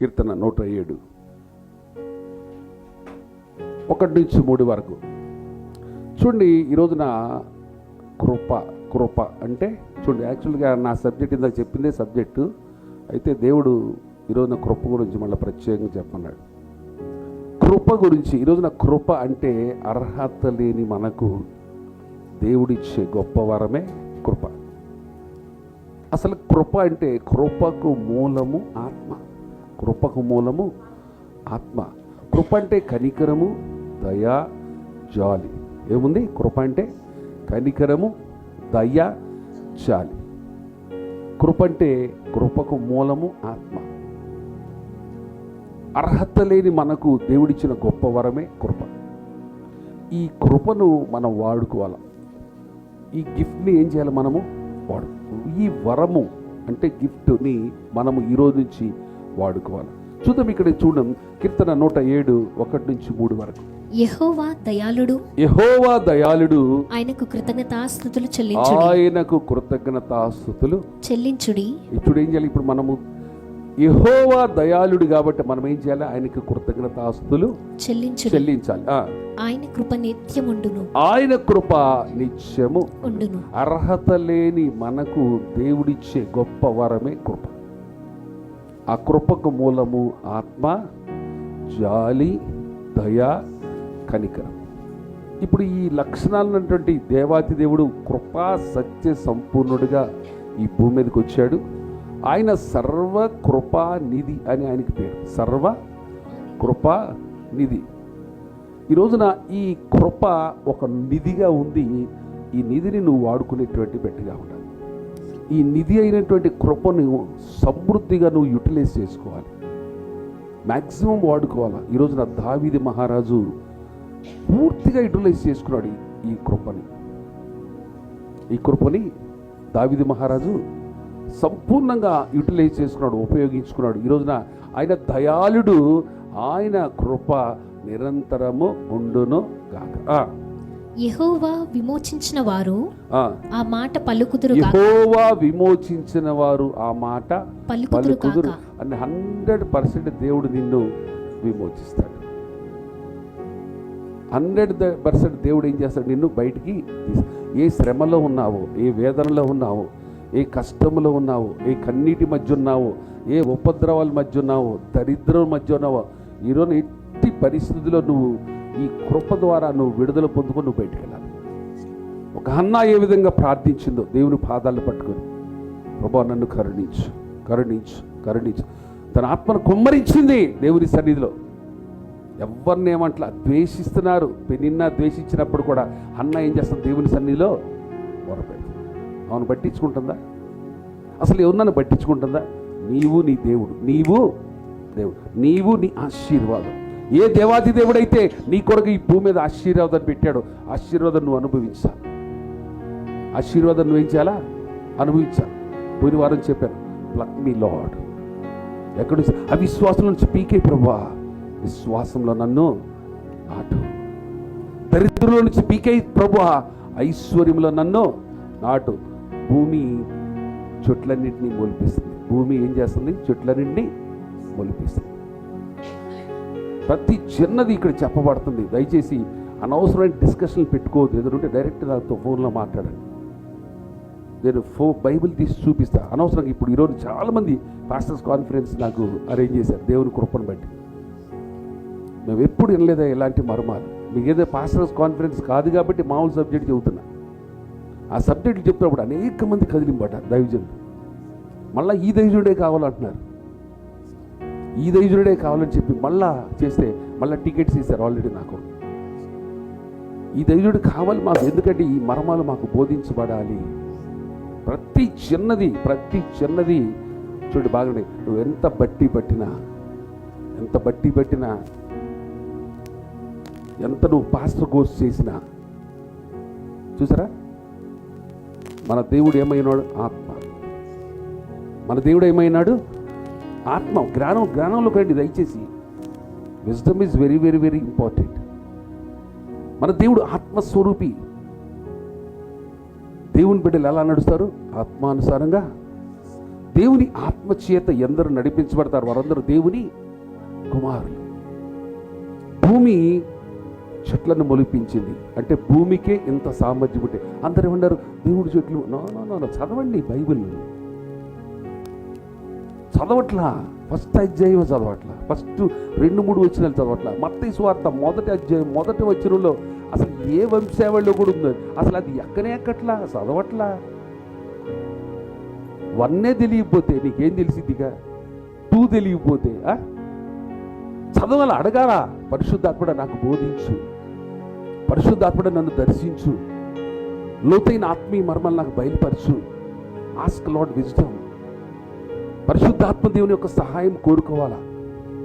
కీర్తన నూట ఏడు. ఒకటి నుంచి మూడు వరకు. చూడండి ఈ రోజున కృప కృప అంటే చూడండి యాక్చువల్గా నా సబ్జెక్ట్ ఇందాక చెప్పిందే సబ్జెక్టు. అయితే దేవుడు ఈరోజున కృప గురించి మళ్ళీ ప్రత్యేకంగా చెప్పన్నాడు కృప గురించి ఈరోజున కృప అంటే అర్హత లేని మనకు దేవుడిచ్చే గొప్ప వరమే కృప. అసలు కృప అంటే కృపకు మూలము ఆత్మ. కృపకు మూలము ఆత్మ. కృప అంటే కనికరము దయ జాలి. ఏముంది? కృప అంటే కనికరము దయ జాలి. కృప అంటే కృపకు మూలము ఆత్మ. అర్హత లేని మనకు దేవుడిచ్చిన గొప్ప వరమే కృప. ఈ కృపను మనం వాడుకోవాలి. ఈ గిఫ్ట్ని ఏం చేయాలి మనము? వాడు. ఈ వరము అంటే గిఫ్ట్ని మనము ఈ రోజు నుంచి వాడుకోవాలి. చూద్దాం ఇక్కడ చూడం కీర్తన నూట ఏడు ఒకటి నుంచి మూడు వరకు. యెహోవా దయాళుడు. యహోవా దయాళుడు. ఆయనకు కృతజ్ఞతాస్థుతులు చెల్లించుడి. ఆయనకు కృతజ్ఞతాస్థుతులు చెల్లించుడి. ఇప్పుడు ఏం చేయాలి? ఇప్పుడు మనము యహోవా దయాళుడు కాబట్టి మనం ఏం చేయాలి? ఆయనకు కృతజ్ఞతాస్తులు చెల్లించుడి. చెల్లించాలి. ఆయన కృప నిత్యముండును. ఆయన కృప నిత్యము ఉండును. అర్హత లేని మనకు దేవుడిచ్చే గొప్ప వరమే కృప. ఆ కృపకు మూలము ఆత్మ జాలి దయ కనికరం. ఇప్పుడు ఈ లక్షణాలన్నటువంటి దేవాతి దేవుడు కృపా సత్య సంపూర్ణుడిగా ఈ భూమి మీదకి వచ్చాడు. ఆయన సర్వ కృపా నిధి అని ఆయనకి పేరు. సర్వ కృపా నిధి. ఈ రోజున ఈ కృప ఒక నిధిగా ఉంది ఈ నిధిని నువ్వు వాడుకునేటువంటి బిడ్డగా ఉండాలి. ఈ నిధి అయినటువంటి కృపను సమృద్ధిగా నువ్వు యూటిలైజ్ చేసుకోవాలి. మ్యాక్సిమం వాడుకోవాలి? ఈ రోజున దావీది మహారాజు పూర్తిగా యూటిలైజ్ చేసుకున్నాడు ఈ- కృపని. ఈ కృపని దావిది మహారాజు సంపూర్ణంగా యూటిలైజ్ చేసుకున్నాడు ఉపయోగించుకున్నాడు. ఈ రోజున ఆయన దయాళుడు ఆయన కృప నిరంతరము ఉండును గాక. యెహోవా విమోచించిన వారు ఆ. మాట పలుకుదురు యెహోవా విమోచించిన వారు ఆ మాట పలుకుదురు అని హండ్రెడ్ పర్సెంట్ దేవుడు నిన్ను విమోచిస్తాడు. హండ్రెడ్ పర్సెంట్ దేవుడు ఏం చేస్తాడు? నిన్ను బయటికి ఏ శ్రమలో ఉన్నావో ఏ వేదనలో ఉన్నావో ఏ కష్టంలో ఉన్నావో ఏ కన్నీటి మధ్య ఉన్నావో ఏ ఉపద్రవాల మధ్య ఉన్నావో దరిద్రం మధ్య ఉన్నావో ఈరోజు ఎట్టి పరిస్థితిలో నువ్వు ఈ కృప ద్వారా నువ్వు విడుదల పొందుకొని నువ్వు బయటికి వెళ్ళాలి. ఒక అన్న ఏ విధంగా ప్రార్థించిందో దేవుని పాదాలు పట్టుకొని ప్రభా నన్ను కరుణించు కరుణించు కరుణించు. తన ఆత్మను కుమ్మరించింది దేవుని సన్నిధిలో. ఎవరిని ఏమంట్లా ద్వేషిస్తున్నారు నిన్న ద్వేషించినప్పుడు కూడా అన్న ఏం చేస్తుంది దేవుని సన్నిధిలో? మొరపెడుతుంది. అవును పట్టించుకుంటుందా? అసలు ఎవరినన్ను పట్టించుకుంటుందా? నీవు నీ దేవుడు నీవు దేవుడు నీవు నీ ఆశీర్వాదం. ఏ దేవాది దేవుడైతే నీ కొరకు ఈ భూమి మీద ఆశీర్వాదం పెట్టాడో ఆశీర్వాదం నువ్వు అనుభవించాలి. ఆశీర్వాదం నువ్వేం చేయాలా? అనుభవించాలి. పోయిన వారం చెప్పాను ప్లక్ మీ లాడ్ ఎక్కడ నుంచి? అవిశ్వాసం నుంచి పీకే ప్రభా. విశ్వాసంలో నన్ను నాటు. దరిద్రంలో నుంచి పీకే ప్రభా. ఐశ్వర్యంలో నన్ను నాటు. భూమి చెట్లన్నింటినీ మొలిపిస్తుంది. భూమి ఏం చేస్తుంది? చెట్లన్నింటినీ మొలిపిస్తుంది. ప్రతి చిన్నది ఇక్కడ చెప్పబడుతుంది. దయచేసి అనవసరమైన డిస్కషన్లు పెట్టుకోవద్దు. ఎదురుంటే డైరెక్ట్ నాతో ఫోన్లో మాట్లాడండి. నేను ఫో బైబిల్ తీసి చూపిస్తా. అనవసరంగా ఇప్పుడు ఈరోజు చాలామంది పాస్టర్స్ కాన్ఫరెన్స్ నాకు అరేంజ్ చేశారు. దేవుని కృపను బట్టి. మేము ఎప్పుడు వినలేదా ఇలాంటి మర్మాలు? మీకు ఏదో పాస్టర్స్ కాన్ఫరెన్స్ కాదు కాబట్టి మామూలు సబ్జెక్ట్ చెబుతున్నా. ఆ సబ్జెక్టులు చెప్తున్నప్పుడు అనేక మంది కదిలింపట దైవజనులు. మళ్ళీ ఈ దైవజుడే కావాలంటున్నారు. ఈ దైవజుడే కావాలని చెప్పి మళ్ళా చేస్తే మళ్ళీ టికెట్స్ ఇస్తారు ఆల్రెడీ నాకు. ఈ దైవజుడు కావాలి మాకు ఎందుకంటే ఈ మర్మాలు మాకు బోధించబడాలి. ప్రతి చిన్నది ప్రతి చిన్నది చూడు బాగుండే నువ్వు ఎంత బట్టి పట్టినా ఎంత బట్టి పట్టినా ఎంత నువ్వు పాస్టర్ కోర్స్ చేసినా చూసారా? మన దేవుడు ఏమైనాడు? ఆత్మ. మన దేవుడు ఏమైనాడు? ఆత్మ జ్ఞానం జ్ఞానంలోకి రండి దయచేసి. Wisdom is very very very important మన దేవుడు ఆత్మస్వరూపి. దేవుని బిడ్డలు ఎలా నడుస్తారు? ఆత్మానుసారంగా. దేవుని ఆత్మచేత ఎందరు నడిపించబడతారు? వారందరూ దేవుని కుమారులు. భూమి చెట్లను మొలిపించింది. అంటే భూమికే ఇంత సామర్థ్యం ఉంటే. అందరు ఏమన్నారు దేవుడు చెట్లు. నో నో, నో చదవండి బైబిల్ చదవట్లా. ఫస్ట్ అధ్యాయం చదవట్లా. ఫస్ట్ రెండు మూడు వచ్చినాలు చదవట్లా. మత్తయి స్వార్థ మొదటి అధ్యాయం మొదటి వచ్చినలో అసలు ఏ వంశావళిలో కూడా ఉంది అసలు అది ఎక్కనే ఎక్కట్లా? చదవట్లా? వన్నే తెలియకపోతే నీకేం తెలిసిద్దిగా? టూ తెలియకపోతే ఆ? అడగాలా? పరిశుద్ధాత్మడ నాకు బోధించు. పరిశుద్ధాత్మడ నన్ను దర్శించు. లోతైన ఆత్మీయ మర్మలు నాకు బయలుపరచు. ఆస్క్ లాడ్ విజ్డమ్ పరిశుద్ధాత్మ దేవుని యొక్క సహాయం కోరుకోవాలా?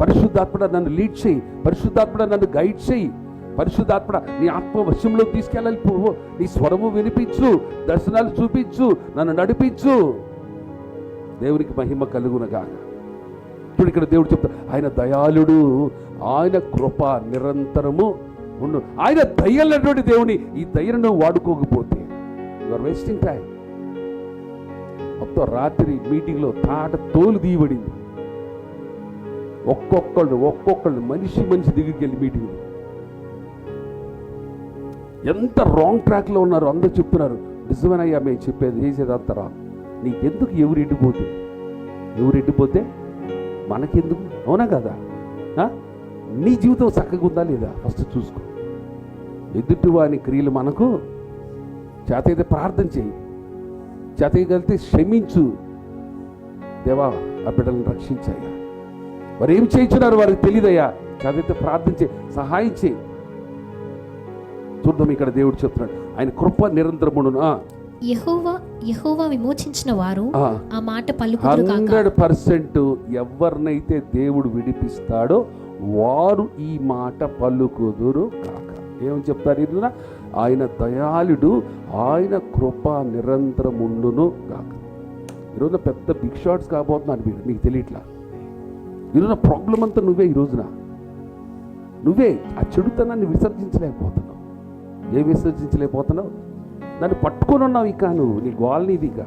పరిశుద్ధాత్మడ నన్ను లీడ్ చేయి. పరిశుద్ధాత్మడ నన్ను గైడ్ చేయి. పరిశుద్ధాత్మడ నీ ఆత్మ వశంలో తీసుకెళ్ళాలి. పువ్వు నీ స్వరము వినిపించు. దర్శనాలు చూపించు. నన్ను నడిపించు. దేవునికి మహిమ కలుగునగా ఇప్పుడు ఇక్కడ దేవుడు చెప్తా ఆయన దయాళుడు ఆయన కృప నిరంతరము ఉండు. ఆయన దయ్యలటువంటి దేవుని ఈ దయ్యను వాడుకోకపోతే యు ఆర్ వేస్టింగ్ టైం మొత్తం రాత్రి మీటింగ్లో తాట తోలు తీయబడింది. ఒక్కొక్కళ్ళు ఒక్కొక్కళ్ళు మనిషి మనిషి దగ్గరికి వెళ్ళి మీటింగ్. ఎంత రాంగ్ ట్రాక్లో ఉన్నారు అందరూ చెప్తున్నారు. నిజమేనయ్యా మేము చెప్పేది చేసేది అంతరా నీకెందుకు ఎవరు ఎండిపోతే ఎవరు ఎండిపోతే మనకెందుకు? అవునా కదా? ఆ? నీ జీవితం చక్కగా ఉందా లేదా? ఫస్ట్ చూసుకో. ఎదుటివాని క్రియలు మనకు చేత అయితే ప్రార్థన చేయి. చేతగలితే క్షమించు. దేవా ఆ బిడ్డలను రక్షించయ్యా వారు ఏం చేయించున్నారు వారికి తెలియదయ్యా చేతైతే ప్రార్థన చేయి సహాయం చేయి. చూద్దాం ఇక్కడ దేవుడు చెప్తున్నాడు. ఆయన కృప నిరంతరమును యెహోవా యెహోవా విమోచించిన వారు ఆ. మాట పలుకుదురు కాక హండ్రెడ్ పర్సెంట్ ఎవరినైతే దేవుడు విడిపిస్తాడో వారు ఈ మాట పలుకుదురు కాక ఏమని చెప్తారు ఈరోజున ఆయన దయాళుడు ఆయన కృప నిరంతరముండును కాక ఈరోజున పెద్ద బిగ్ షాట్స్ కాబోతున్నాను మీరు మీకు తెలియట్లా. ఈరోజున ప్రాబ్లం అంతా నువ్వే ఈ రోజున. నువ్వే ఆ చెడుతనాన్ని విసర్జించలేకపోతున్నావు. ఏం విసర్జించలేకపోతున్నావు? దాన్ని పట్టుకొని ఉన్నావు ఇక నువ్వు నీ గోల్ని ఇది ఇక.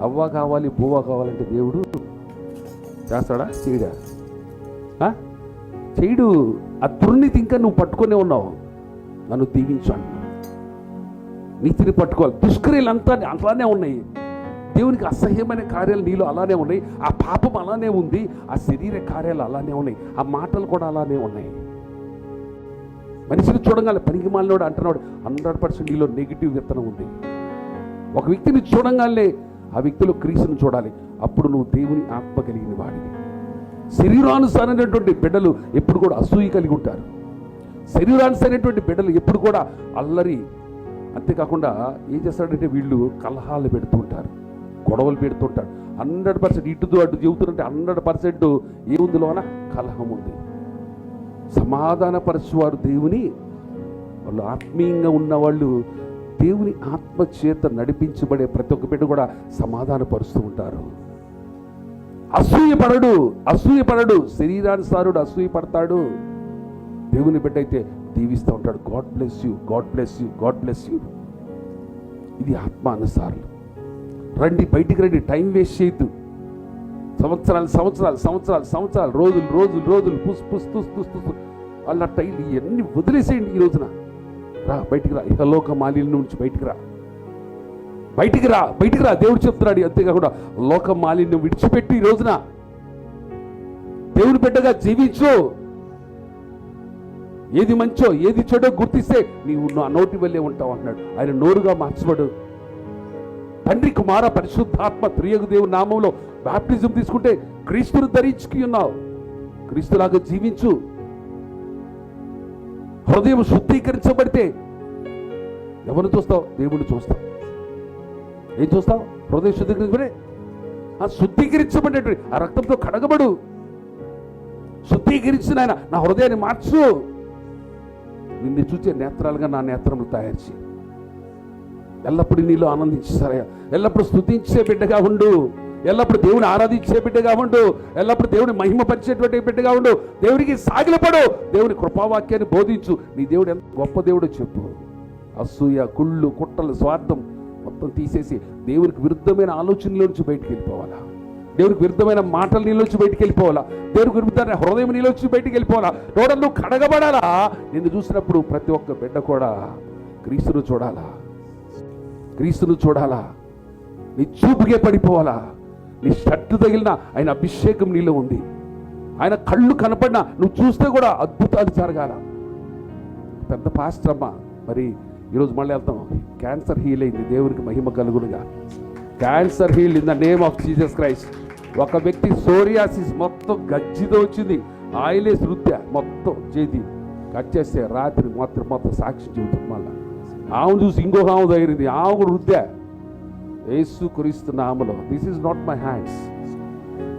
అవ్వ కావాలి బువ్వ కావాలంటే దేవుడు చేస్తాడా? చేయడా? చేయడు. ఆ దుర్నీతి ఇంకా నువ్వు పట్టుకొనే ఉన్నావు. నన్ను దీవించు అంటున్నావు నీతిని పట్టుకోవాలి. దుష్క్రియలు అంతా అలానే ఉన్నాయి. దేవునికి అసహ్యమైన కార్యాలు నీలో అలానే ఉన్నాయి. ఆ పాపం అలానే ఉంది. ఆ శరీర కార్యాలు అలానే ఉన్నాయి. ఆ మాటలు కూడా అలానే ఉన్నాయి. మనిషిని చూడగానే పనికి మాలినోడు అంటున్నాడు హండ్రెడ్ పర్సెంట్ నీలో నెగిటివ్ విత్తనం ఉంది. ఒక వ్యక్తిని చూడంగానే ఆ వ్యక్తిలో క్రీస్తుని చూడాలి. అప్పుడు నువ్వు దేవుని ఆత్మ కలిగిన వాడివి. శరీరానుసారైనటువంటి బిడ్డలు ఎప్పుడు కూడా అసూయ కలిగి ఉంటారు. శరీరానుసరైనటువంటి బిడ్డలు ఎప్పుడు కూడా అల్లరి. అంతేకాకుండా ఏం చేస్తాడంటే వీళ్ళు కలహాలు పెడుతూ ఉంటారు గొడవలు పెడుతుంటారు. హండ్రెడ్ పర్సెంట్ ఇటుతో అటు చెబుతున్నట్టు హండ్రెడ్ పర్సెంట్ ఏముందిలోన కలహం ఉంది. సమాధానపరచువారు దేవుని. వాళ్ళు ఆత్మీయంగా ఉన్నవాళ్ళు దేవుని ఆత్మ చేత నడిపించబడే ప్రతి ఒక్క బిడ్డ కూడా సమాధానపరుస్తూ ఉంటారు. అసూయపడడు అసూయపడడు. శరీరానుసారుడు అసూయపడతాడు. దేవుని బిడ్డ అయితే దీవిస్తూ ఉంటాడు. God bless you God bless you God bless you ఇది ఆత్మ అనుసారులు రండి బయటికి రండి టైం వేస్ట్ చేయొద్దు. సంవత్సరాలు సంవత్సరాలు సంవత్సరాలు సంవత్సరాలు రోజులు రోజులు రోజులు పుస్ పుస్ తుస్ తుస్ తుస్. వాళ్ళ టైం ఇవన్నీ వదిలేసేయండి ఈ రోజున. రా బయటికి రా. ఇహలోక మాలిన్యం నుంచి బయటికి రా. బయటికి రా బయటికి రా. దేవుడు చెప్తున్నాడు అంతేకాకుండా లోక మాలిన్యం విడిచిపెట్టి ఈ రోజున. దేవుని బిడ్డగా జీవించు. ఏది మంచో ఏది చెడో గుర్తిస్తే నీవు నా నోటి వెళ్ళే ఉంటావు అన్నాడు ఆయన నోరుగా మార్చబడు. తండ్రి కుమార పరిశుద్ధాత్మ త్రియగు దేవుని నామంలో బాప్టిజం తీసుకుంటే క్రీస్తును ధరించుకు ఉన్నావు. క్రీస్తులాగా జీవించు. హృదయం శుద్ధీకరించబడితే ఎవరిని చూస్తావు? దేవుణ్ణి చూస్తావు. ఏం చూస్తావు? హృదయం శుద్ధీకరించబడే? ఆ శుద్ధీకరించబడేటువంటి ఆ రక్తంతో కడగబడు. శుద్ధీకరించిన ఆయన నా హృదయాన్ని మార్చు. నిన్ను చూచే నేత్రాలుగా నా నేత్రములు తయారు చేయి. ఎల్లప్పుడూ నీలో ఆనందించారయ్యా ఎల్లప్పుడు స్థుతించే బిడ్డగా ఉండు. ఎల్లప్పుడు దేవుని ఆరాధించే బిడ్డగా ఉండు. ఎల్లప్పుడు దేవుని మహిమపరిచేటువంటి బిడ్డగా ఉండు. దేవునికి సాగిలపడు. దేవుని కృపావాక్యాన్ని బోధించు. నీ దేవుడు ఎంత గొప్ప దేవుడో చెప్పు. అసూయ కుళ్ళు కుట్రలు స్వార్థం మొత్తం తీసేసి దేవునికి విరుద్ధమైన ఆలోచనలోంచి బయటికి వెళ్ళిపోవాలా? దేవునికి విరుద్ధమైన మాటలు నీళ్ళొచ్చి బయటికి వెళ్ళిపోవాలా? దేవుడికి విరుద్ధమైన హృదయం నీళ్ళొచ్చి బయటికి వెళ్ళిపోవాలా? టోటల్ నువ్వు కడగబడాలా? నిన్ను చూసినప్పుడు ప్రతి ఒక్క బిడ్డ కూడా క్రీస్తును చూడాలా? క్రీస్తును చూడాలా? నీ చూపుకే పడిపోవాలా? నీ షర్టు తగిలిన ఆయన అభిషేకం నీలో ఉంది. ఆయన కళ్ళు కనపడినా నువ్వు చూస్తే కూడా అద్భుతాలు జరగాల. పెద్ద పాస్టర్ అమ్మ మరి ఈరోజు మళ్ళీ వెళ్తాం. క్యాన్సర్ హీల్ అయింది. దేవునికి మహిమ కలుగునుగా. Cancer heal in the name of Jesus Christ ఒక వ్యక్తి సోరియాసిస్ మొత్తం గజ్జితో వచ్చింది. ఆయిలే శృత్య మొత్తం చేతి కట్ చేస్తే రాత్రి మొత్తం మొత్తం సాక్షి చెబుతుంది మళ్ళా. ఆమె చూసి ఇంకొక ఆమె తగిలింది ఆమె కూడా రుద్దా యేసు క్రీస్తు నామలో. This is not my hands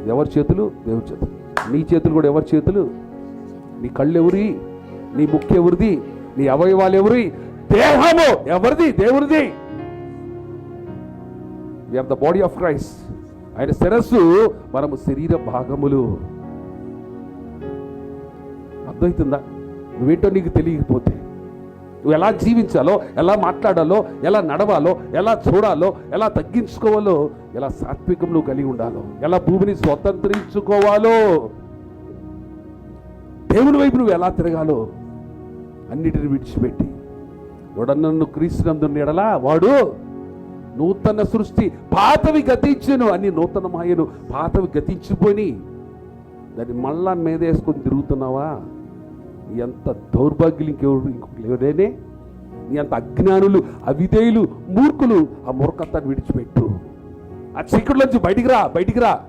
ఎవరి చేతులు? దేవుడి చేతులు. నీ చేతులు కూడా ఎవరి చేతులు? నీ కళ్ళు ఎవరి? నీ ముఖ్య ఎవరిది? నీ అవయవాలు ఎవరి? దేహము ఎవరిది? దేవుడిది are the body of Christ ఆయన శిరస్సు మనము శరీర భాగములు. అర్థమవుతుందా? నువ్వేంటో నీకు తెలియకపోతే. నువ్వు ఎలా జీవించాలో ఎలా మాట్లాడాలో ఎలా నడవాలో ఎలా చూడాలో ఎలా తగ్గించుకోవాలో ఎలా సాత్వికం నువ్వు కలిగి ఉండాలో ఎలా భూమిని స్వతంత్రించుకోవాలో. దేవుని వైపు నువ్వు ఎలా తిరగాలో అన్నిటిని విడిచిపెట్టి. ఎవడన్నను క్రీస్తునందు ఎడలా? వాడు నూతన సృష్టి పాతవి గతించును నూతన నూతనమాయను. పాతవి గతించిపోయి దాన్ని మళ్ళా మీదేసుకొని తిరుగుతున్నావా? ఎంత దౌర్భాగ్యులు ఇంకెవరు ఇంకొక ఎవరేనే? నీ అంత అజ్ఞానులు అవిధేయులు మూర్ఖులు ఆ మూర్ఖత్వాన్ని విడిచిపెట్టు. ఆ చీకటిలోంచి బయటికి రా బయటికి రా.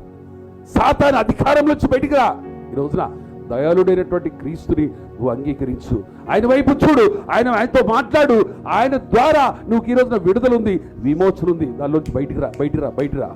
సాతాన్ అధికారంలోంచి బయటికి రా. ఈ రోజున దయాళుడైనటువంటి క్రీస్తుని నువ్వు అంగీకరించు. ఆయన వైపు చూడు ఆయన ఆయనతో మాట్లాడు ఆయన ద్వారా నువ్వు ఈ రోజున విడుదల ఉంది విమోచన ఉంది దానిలోంచి బయటికి రా బయటికి రా బయటికి రా.